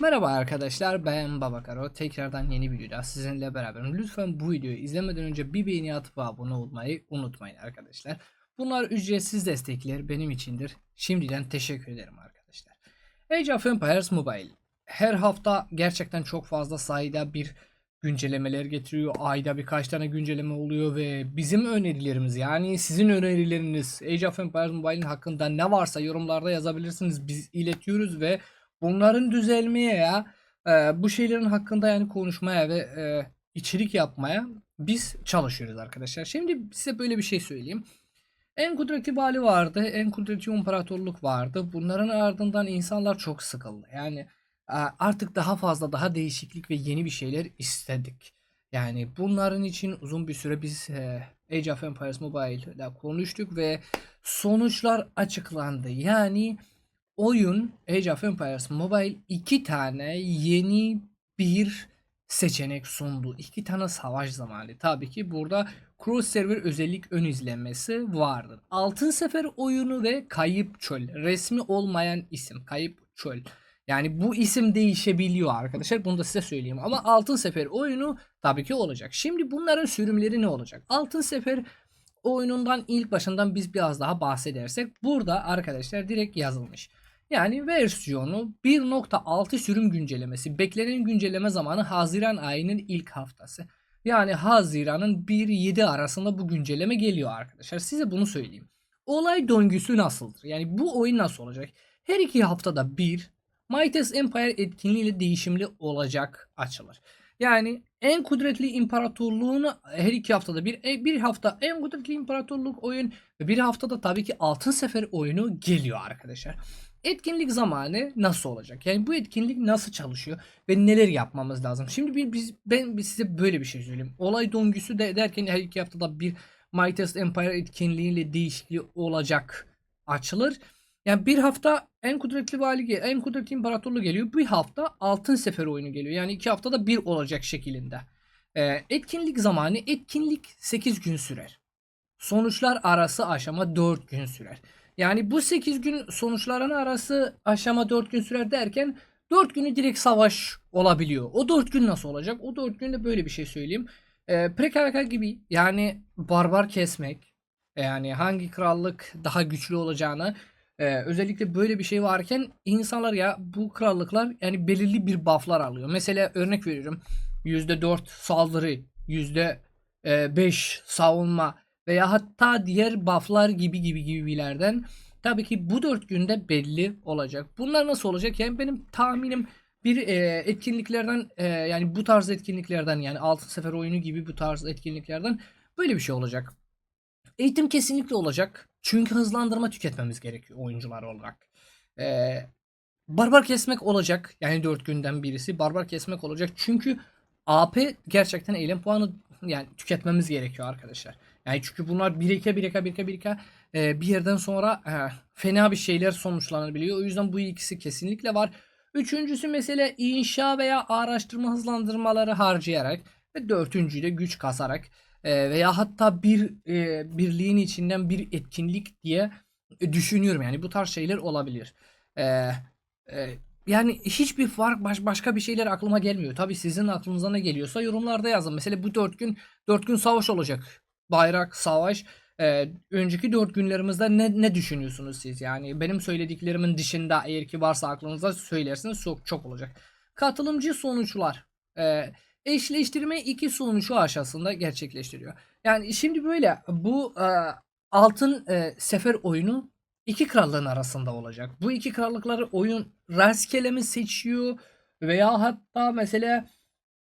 Merhaba arkadaşlar ben Babakaro tekrardan yeni bir videoda sizinle beraberim. Lütfen bu videoyu izlemeden önce bir beğeni atıp abone olmayı unutmayın arkadaşlar. Bunlar ücretsiz destekler benim içindir. Şimdiden teşekkür ederim arkadaşlar. Age of Empires Mobile her hafta gerçekten çok fazla sayıda bir güncellemeler getiriyor. Ayda birkaç tane güncelleme oluyor ve bizim önerilerimiz yani sizin önerileriniz Age of Empires Mobile'in hakkında ne varsa yorumlarda yazabilirsiniz. Biz iletiyoruz ve bunların düzelmeye ya e, bu şeylerin hakkında yani konuşmaya ve e, içerik yapmaya biz çalışıyoruz arkadaşlar. Şimdi size böyle bir şey söyleyeyim. En kudretli vali vardı, en kudretli imparatorluk vardı. Bunların ardından insanlar çok sıkıldı. Yani artık daha fazla, daha değişiklik ve yeni bir şeyler istedik. Yani bunların için uzun bir süre biz e, Age of Empires Mobile ile konuştuk ve sonuçlar açıklandı. Yani oyun Age of Empires Mobile iki tane yeni bir seçenek sundu. İki tane savaş zamanı. Tabii ki burada Cross Server özellik ön izlemesi vardır. Altın Sefer oyunu ve Kayıp Çöl. Resmi olmayan isim. Kayıp Çöl. Yani bu isim değişebiliyor arkadaşlar. Bunu da size söyleyeyim. Ama Altın Sefer oyunu tabii ki olacak. Şimdi bunların sürümleri ne olacak? Altın Sefer oyunundan ilk başından biz biraz daha bahsedersek burada arkadaşlar direkt yazılmış. Yani versiyonu 1.6 sürüm güncellemesi. Beklenen güncelleme zamanı Haziran ayının ilk haftası. Yani Haziran'ın 1-7 arasında bu güncelleme geliyor arkadaşlar. Size bunu söyleyeyim. Olay döngüsü nasıldır? Yani bu oyun nasıl olacak? Her iki haftada bir Mightiest Empire etkinliğiyle değişimli olacak açılır. Yani en kudretli imparatorluğunu her iki haftada bir e, bir hafta en kudretli imparatorluk oyun ve bir haftada tabii ki altın sefer oyunu geliyor arkadaşlar. Etkinlik zamanı nasıl olacak? Yani bu etkinlik nasıl çalışıyor ve neler yapmamız lazım? Şimdi bir, biz ben size böyle bir şey söyleyeyim. Olay döngüsü de derken her iki haftada bir Mightiest Empire etkinliğiyle değişikliği olacak açılır. Yani bir hafta en kudretli vali en kudretli imparatorluğu geliyor. Bir hafta altın sefer oyunu geliyor. Yani iki haftada bir olacak şeklinde. Ee, etkinlik zamanı etkinlik 8 gün sürer. Sonuçlar arası aşama 4 gün sürer. Yani bu 8 gün sonuçların arası aşama 4 gün sürer derken 4 günü direkt savaş olabiliyor. O 4 gün nasıl olacak? O 4 günde böyle bir şey söyleyeyim. Ee, Prekaraka gibi yani barbar kesmek yani hangi krallık daha güçlü olacağını ee, özellikle böyle bir şey varken insanlar ya bu krallıklar yani belirli bir bufflar alıyor. Mesela örnek veriyorum %4 saldırı, %5 savunma veya hatta diğer bufflar gibi gibi gibilerden tabii ki bu 4 günde belli olacak. Bunlar nasıl olacak? Yani benim tahminim bir e, etkinliklerden e, yani bu tarz etkinliklerden yani altın sefer oyunu gibi bu tarz etkinliklerden böyle bir şey olacak. Eğitim kesinlikle olacak. Çünkü hızlandırma tüketmemiz gerekiyor oyuncular olarak. Ee, barbar kesmek olacak. Yani 4 günden birisi barbar kesmek olacak. Çünkü AP gerçekten eylem puanı yani tüketmemiz gerekiyor arkadaşlar. Yani çünkü bunlar birike birike birike birike e, bir yerden sonra e, fena bir şeyler sonuçlanabiliyor. O yüzden bu ikisi kesinlikle var. Üçüncüsü mesele inşa veya araştırma hızlandırmaları harcayarak ve dördüncüyü de güç kasarak e, veya hatta bir e, birliğin içinden bir etkinlik diye düşünüyorum. Yani bu tarz şeyler olabilir. E, e, yani hiçbir fark baş, başka bir şeyler aklıma gelmiyor. Tabii sizin aklınıza ne geliyorsa yorumlarda yazın. Mesela bu dört gün dört gün savaş olacak. Bayrak, savaş. Ee, önceki dört günlerimizde ne, ne düşünüyorsunuz siz? Yani benim söylediklerimin dışında eğer ki varsa aklınızda söylersiniz çok, çok olacak. Katılımcı sonuçlar. Ee, eşleştirme iki sonucu aşağısında gerçekleştiriyor. Yani şimdi böyle bu e, altın e, sefer oyunu iki krallığın arasında olacak. Bu iki krallıkları oyun rastgele mi seçiyor veya hatta mesela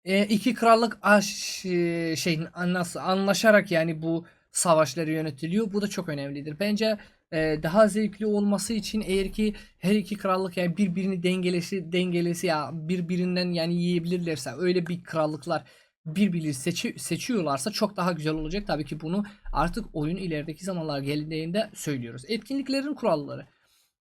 e, iki krallık aş, e, şeyin nasıl anlaşarak yani bu savaşları yönetiliyor. Bu da çok önemlidir. Bence e, daha zevkli olması için eğer ki her iki krallık yani birbirini dengelesi dengelesi ya birbirinden yani yiyebilirlerse öyle bir krallıklar birbirini seçi, seçiyorlarsa çok daha güzel olacak. Tabii ki bunu artık oyun ilerideki zamanlar geldiğinde söylüyoruz. Etkinliklerin kuralları.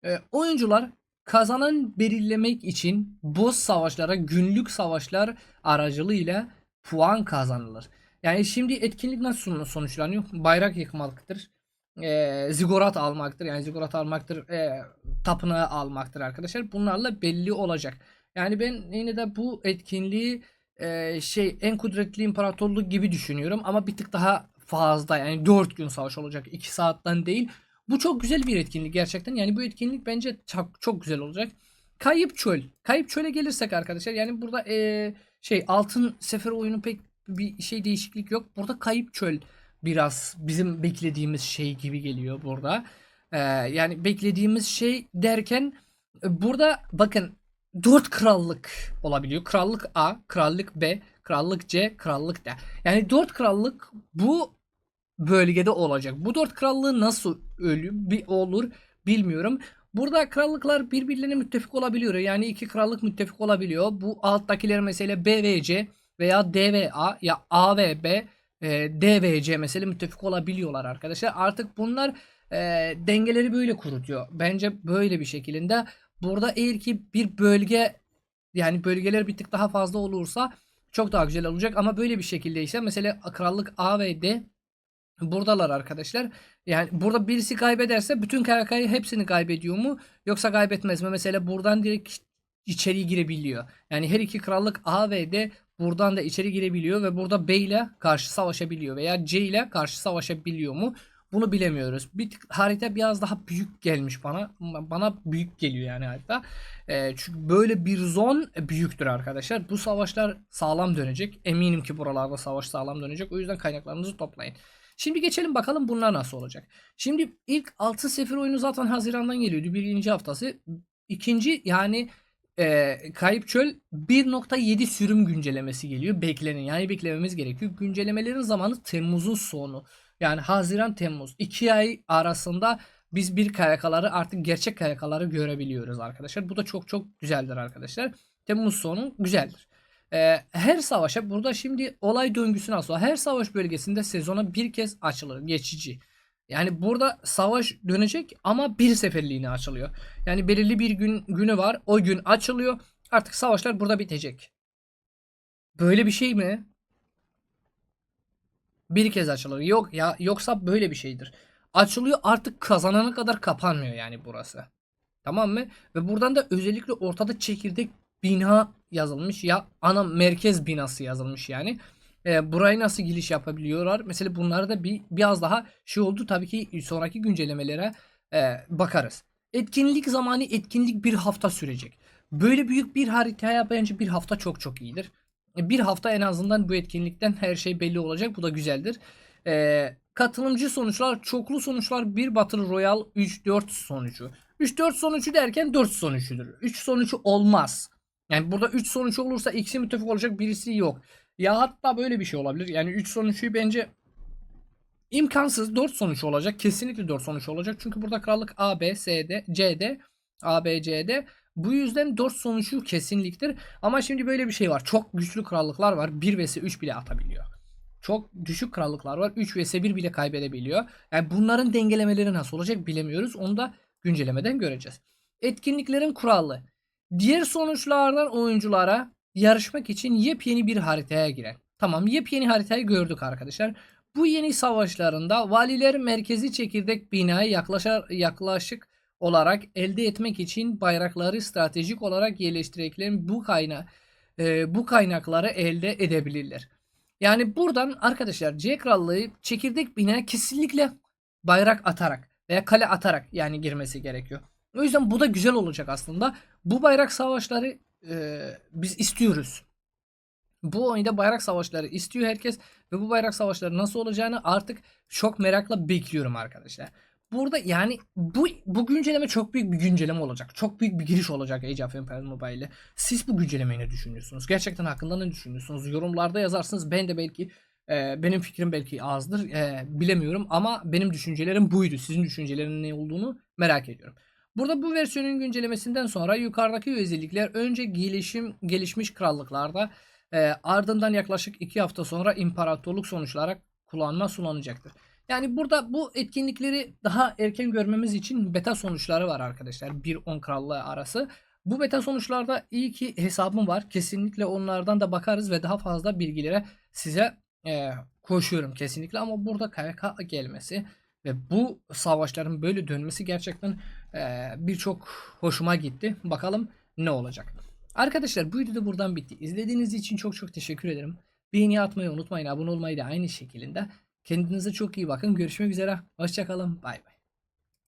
E, oyuncular kazanan belirlemek için boss savaşlara günlük savaşlar aracılığıyla puan kazanılır. Yani şimdi etkinlik nasıl sonuçlanıyor? Bayrak yıkmaktır e, zigorat almaktır. Yani zigorat almaktır, e, tapınağı almaktır arkadaşlar. Bunlarla belli olacak. Yani ben yine de bu etkinliği e, şey en kudretli imparatorluk gibi düşünüyorum ama bir tık daha fazla yani 4 gün savaş olacak 2 saatten değil. Bu çok güzel bir etkinlik gerçekten. Yani bu etkinlik bence çok, çok güzel olacak. Kayıp çöl. Kayıp çöle gelirsek arkadaşlar yani burada e, şey altın sefer oyunu pek bir şey değişiklik yok. Burada kayıp çöl biraz bizim beklediğimiz şey gibi geliyor burada. E, yani beklediğimiz şey derken e, burada bakın 4 krallık olabiliyor. Krallık A, krallık B, krallık C, krallık D. Yani 4 krallık bu bölgede olacak. Bu 4 krallığı nasıl ölü bir olur bilmiyorum. Burada krallıklar birbirlerine müttefik olabiliyor. Yani iki krallık müttefik olabiliyor. Bu alttakiler mesela B ve C veya D ve A ya A ve B e, D mesela müttefik olabiliyorlar arkadaşlar. Artık bunlar e, dengeleri böyle kurutuyor. Bence böyle bir şekilde. Burada eğer ki bir bölge yani bölgeler bir tık daha fazla olursa çok daha güzel olacak. Ama böyle bir şekilde ise mesela krallık A ve D buradalar arkadaşlar. Yani burada birisi kaybederse bütün KK'yı hepsini kaybediyor mu? Yoksa kaybetmez mi? Mesela buradan direkt içeri girebiliyor. Yani her iki krallık A ve D buradan da içeri girebiliyor ve burada B ile karşı savaşabiliyor veya C ile karşı savaşabiliyor mu? Bunu bilemiyoruz. Bir tık, harita biraz daha büyük gelmiş bana. Bana büyük geliyor yani harita. E, çünkü böyle bir zon büyüktür arkadaşlar. Bu savaşlar sağlam dönecek. Eminim ki buralarda savaş sağlam dönecek. O yüzden kaynaklarınızı toplayın. Şimdi geçelim bakalım bunlar nasıl olacak. Şimdi ilk 6 sefer oyunu zaten Haziran'dan geliyordu. Birinci haftası. İkinci yani e, Kayıp Çöl 1.7 sürüm güncellemesi geliyor. Beklenin yani beklememiz gerekiyor. Güncellemelerin zamanı Temmuz'un sonu. Yani Haziran Temmuz 2 ay arasında biz bir kayakaları artık gerçek kayakaları görebiliyoruz arkadaşlar. Bu da çok çok güzeldir arkadaşlar. Temmuz sonu güzeldir. Her savaşa burada şimdi olay döngüsü nasıl? Her savaş bölgesinde sezona bir kez açılır. Geçici. Yani burada savaş dönecek ama bir seferliğine açılıyor. Yani belirli bir gün günü var. O gün açılıyor. Artık savaşlar burada bitecek. Böyle bir şey mi? Bir kez açılır. Yok ya yoksa böyle bir şeydir. Açılıyor artık kazanana kadar kapanmıyor yani burası. Tamam mı? Ve buradan da özellikle ortada çekirdek bina yazılmış ya ana merkez binası yazılmış yani. E, burayı nasıl giriş yapabiliyorlar? Mesela bunlarda bir biraz daha şey oldu tabii ki sonraki güncellemelere e, bakarız. Etkinlik zamanı etkinlik bir hafta sürecek. Böyle büyük bir haritaya bence bir hafta çok çok iyidir. E, bir hafta en azından bu etkinlikten her şey belli olacak. Bu da güzeldir. E, katılımcı sonuçlar, çoklu sonuçlar, bir Battle Royale 3-4 sonucu. 3-4 sonucu derken 4 sonucudur. 3 sonucu olmaz. Yani burada 3 sonuç olursa ikisi müttefik olacak birisi yok. Ya hatta böyle bir şey olabilir. Yani 3 sonuçu bence imkansız 4 sonuç olacak. Kesinlikle 4 sonuç olacak. Çünkü burada krallık A, B, C, D, C, D, A, B, C, D. Bu yüzden 4 sonucu kesinliktir. Ama şimdi böyle bir şey var. Çok güçlü krallıklar var. 1 vs 3 bile atabiliyor. Çok düşük krallıklar var. 3 vs 1 bile kaybedebiliyor. Yani bunların dengelemeleri nasıl olacak bilemiyoruz. Onu da güncellemeden göreceğiz. Etkinliklerin kuralı. Diğer sonuçlardan oyunculara yarışmak için yepyeni bir haritaya giren. Tamam yepyeni haritayı gördük arkadaşlar. Bu yeni savaşlarında valiler merkezi çekirdek binayı yaklaşar, yaklaşık olarak elde etmek için bayrakları stratejik olarak yerleştirdikleri bu kayna e, bu kaynakları elde edebilirler. Yani buradan arkadaşlar C krallığı çekirdek binaya kesinlikle bayrak atarak veya kale atarak yani girmesi gerekiyor. O yüzden bu da güzel olacak aslında. Bu bayrak savaşları e, biz istiyoruz. Bu oyunda bayrak savaşları istiyor herkes ve bu bayrak savaşları nasıl olacağını artık çok merakla bekliyorum arkadaşlar. Burada yani bu bu güncelleme çok büyük bir güncelleme olacak. Çok büyük bir giriş olacak Age of Empires Mobile Siz bu güncellemeyi ne düşünüyorsunuz? Gerçekten hakkında ne düşünüyorsunuz? Yorumlarda yazarsınız. Ben de belki e, benim fikrim belki azdır. E, bilemiyorum ama benim düşüncelerim buydu. Sizin düşüncelerinin ne olduğunu merak ediyorum. Burada bu versiyonun güncellemesinden sonra yukarıdaki özellikler önce gelişim gelişmiş krallıklarda e, ardından yaklaşık 2 hafta sonra imparatorluk sonuçlarak kullanma sunulacaktır. Yani burada bu etkinlikleri daha erken görmemiz için beta sonuçları var arkadaşlar. 1-10 krallığı arası. Bu beta sonuçlarda iyi ki hesabım var. Kesinlikle onlardan da bakarız ve daha fazla bilgilere size e, koşuyorum kesinlikle. Ama burada KVK gelmesi ve bu savaşların böyle dönmesi gerçekten e, birçok hoşuma gitti. Bakalım ne olacak. Arkadaşlar bu video da buradan bitti. İzlediğiniz için çok çok teşekkür ederim. Beğeni atmayı unutmayın. Abone olmayı da aynı şekilde. Kendinize çok iyi bakın. Görüşmek üzere. Hoşçakalın. Bay bay.